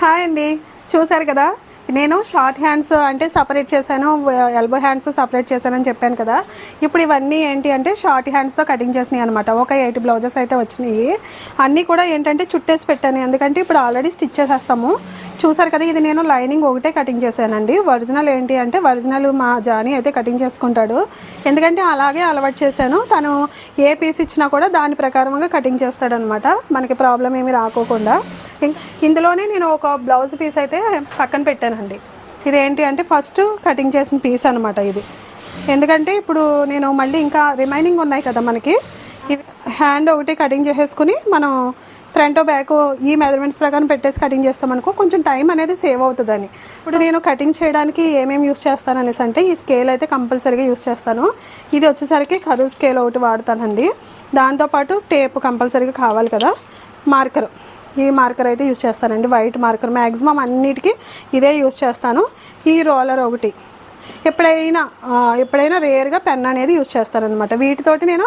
Hi అండి. చూసారు కదా? నేను షార్ట్ హ్యాండ్స్ అంటే సపరేట్ చేశాను ఎల్బో హ్యాండ్స్ సపరేట్ చేశానని చెప్పాను కదా. ఇప్పుడు ఇవన్నీ ఏంటి అంటే షార్ట్ హ్యాండ్స్తో కటింగ్ చేసినాయి అనమాట ఒక ఎయిట్ బ్లౌజెస్ అయితే వచ్చినాయి. అన్నీ కూడా ఏంటంటే చుట్టేసి పెట్టాను. ఎందుకంటే ఇప్పుడు ఆల్రెడీ స్టిచ్ చేసేస్తాము. చూసారు కదా ఇది నేను లైనింగ్ ఒకటే కటింగ్ చేశానండి. ఒరిజినల్ ఏంటి అంటే ఒరిజినల్ మా జానీ అయితే కటింగ్ చేసుకుంటాడు. ఎందుకంటే అలాగే అలవాటు చేశాను. తను ఏ పీస్ ఇచ్చినా కూడా దాని ప్రకారంగా కటింగ్ చేస్తాడనమాట మనకి ప్రాబ్లం ఏమి రాకోకుండా. ఇందులోనే నేను ఒక బ్లౌజ్ పీస్ అయితే పక్కన పెట్టానండి. ఇదేంటి అంటే ఫస్ట్ కటింగ్ చేసిన పీస్ అనమాట ఇది. ఎందుకంటే ఇప్పుడు నేను మళ్ళీ ఇంకా రిమైనింగ్ ఉన్నాయి కదా మనకి. ఇది హ్యాండ్ ఒకటి కటింగ్ చేసేసుకుని మనం ఫ్రంట్ బ్యాక్ ఈ మెజర్మెంట్స్ ప్రకారం పెట్టేసి కటింగ్ చేస్తామనుకో కొంచెం టైం అనేది సేవ్ అవుతుందని. ఇప్పుడు నేను కటింగ్ చేయడానికి ఏమేమి యూస్ చేస్తాను అనేసి అంటే ఈ స్కేల్ అయితే కంపల్సరీగా యూస్ చేస్తాను. ఇది వచ్చేసరికి కరువు స్కేల్ ఒకటి వాడతానండి. దాంతోపాటు టేప్ కంపల్సరీగా కావాలి కదా. మార్కర్. ఈ మార్కర్ అయితే యూస్ చేస్తానండి. వైట్ మార్కర్ మ్యాక్సిమం అన్నిటికీ ఇదే యూస్ చేస్తాను. ఈ రోలర్ ఒకటి. ఎప్పుడైనా ఎప్పుడైనా రేర్గా పెన్ అనేది యూస్ చేస్తానన్నమాట. వీటితోటి నేను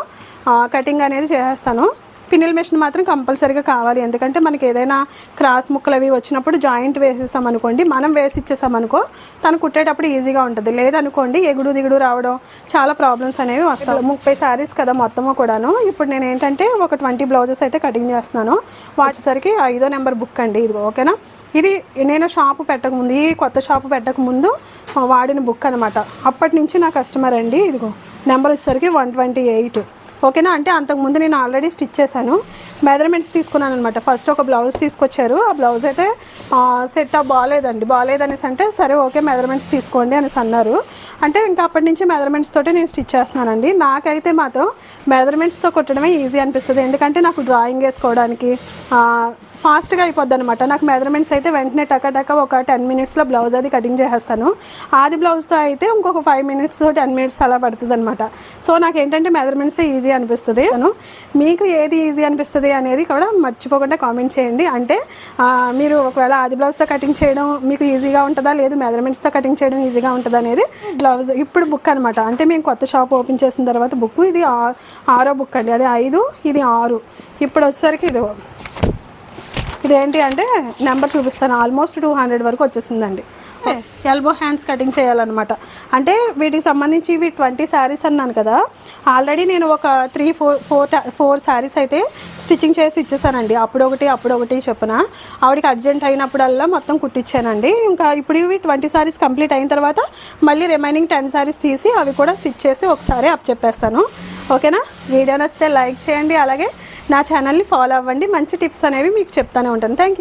కటింగ్ అనేది చేసేస్తాను. పిన్నిల్ మెషిన్ మాత్రం కంపల్సరీగా కావాలి. ఎందుకంటే మనకి ఏదైనా క్రాస్ ముక్కలు అవి వచ్చినప్పుడు జాయింట్ వేసేసాం అనుకోండి మనం వేసి ఇచ్చేసాం అనుకో తను కుట్టేటప్పుడు ఈజీగా ఉంటుంది. లేదనుకోండి ఎగుడు దిగుడు రావడం చాలా ప్రాబ్లమ్స్ అనేవి వస్తాయి. ముప్పై శారీస్ కదా మొత్తము కూడాను. ఇప్పుడు నేను ఏంటంటే ఒక ట్వంటీ బ్లౌజెస్ అయితే కటింగ్ చేస్తున్నాను. వాచేసరికి ఐదో నెంబర్ బుక్ అండి ఇది ఓకేనా? ఇది నేను షాపు పెట్టకముందు ఈ కొత్త షాపు పెట్టకముందు వాడిన బుక్ అనమాట అప్పటి నుంచి నా కస్టమర్ అండి ఇదిగో నెంబర్ వచ్చేసరికి వన్ ట్వంటీ ఎయిట్. ఓకేనా? అంటే అంతకుముందు నేను ఆల్రెడీ స్టిచ్ చేశాను. మెజర్మెంట్స్ తీసుకున్నాను అనమాట ఫస్ట్ ఒక బ్లౌజ్ తీసుకొచ్చారు. ఆ బ్లౌజ్ అయితే సెట్ బాగాలేదండి. బాగాలేదనేసి అంటే సరే ఓకే మెజర్మెంట్స్ తీసుకోండి అనేసి అన్నారు. అంటే ఇంకా అప్పటి నుంచి మెజర్మెంట్స్ తోటే నేను స్టిచ్ చేస్తున్నానండి. నాకైతే మాత్రం మెజర్మెంట్స్తో కుట్టడమే ఈజీ అనిపిస్తుంది. ఎందుకంటే నాకు డ్రాయింగ్ వేసుకోవడానికి ఫాస్ట్గా అయిపోద్ది అనమాట నాకు మెజర్మెంట్స్ అయితే వెంటనే టక టక ఒక టెన్ మినిట్స్లో బ్లౌజ్ అది కటింగ్ చేసేస్తాను. ఆది బ్లౌజ్తో అయితే ఇంకొక ఫైవ్ మినిట్స్ టెన్ మినిట్స్ అలా పడుతుంది అనమాట సో నాకు ఏంటంటే మెజర్మెంట్స్ ఈజీ అనిపిస్తుంది. అను మీకు ఏది ఈజీ అనిపిస్తుంది అనేది కూడా మర్చిపోకుండా కామెంట్ చేయండి. అంటే మీరు ఒకవేళ ఆది బ్లౌజ్తో కటింగ్ చేయడం మీకు ఈజీగా ఉంటుందా? లేదు మెజర్మెంట్స్తో కటింగ్ చేయడం ఈజీగా ఉంటుందా అనేది బ్లౌజ్ ఇప్పుడు బుక్ అనమాట అంటే మేము కొత్త షాప్ ఓపెన్ చేసిన తర్వాత బుక్ ఇది ఆ- ఆరో బుక్ అండి. అది ఐదు ఇది ఆరు. ఇప్పుడు వచ్చేసరికి ఇది ఇదేంటి అంటే నెంబర్ చూపిస్తాను. ఆల్మోస్ట్ టూ హండ్రెడ్ వరకు వచ్చేసిందండి. ఎల్బో హ్యాండ్స్ కటింగ్ చేయాలన్నమాట. అంటే వీటికి సంబంధించి ఇవి ట్వంటీ శారీస్ అన్నాను కదా. ఆల్రెడీ నేను ఒక three four four four saris అయితే స్టిచ్చింగ్ చేసి ఇచ్చేసానండి. అప్పుడు ఒకటి అప్పుడు ఒకటి చెప్పిన. ఆవిడకి అర్జెంట్ అయినప్పుడల్లా మొత్తం కుట్టించానండి ఇంకా ఇప్పుడు ఇవి ట్వంటీ శారీస్ కంప్లీట్ అయిన తర్వాత మళ్ళీ రిమైనింగ్ టెన్ శారీస్ తీసి అవి కూడా స్టిచ్ చేసి ఒకసారి అప్ చెప్పేస్తాను. ఓకేనా? వీడియో నచ్చితే లైక్ చేయండి. అలాగే నా ఛానల్ని ఫాలో అవ్వండి. మంచి టిప్స్ అనేవి మీకు చెప్తానే ఉంటాను. Thank you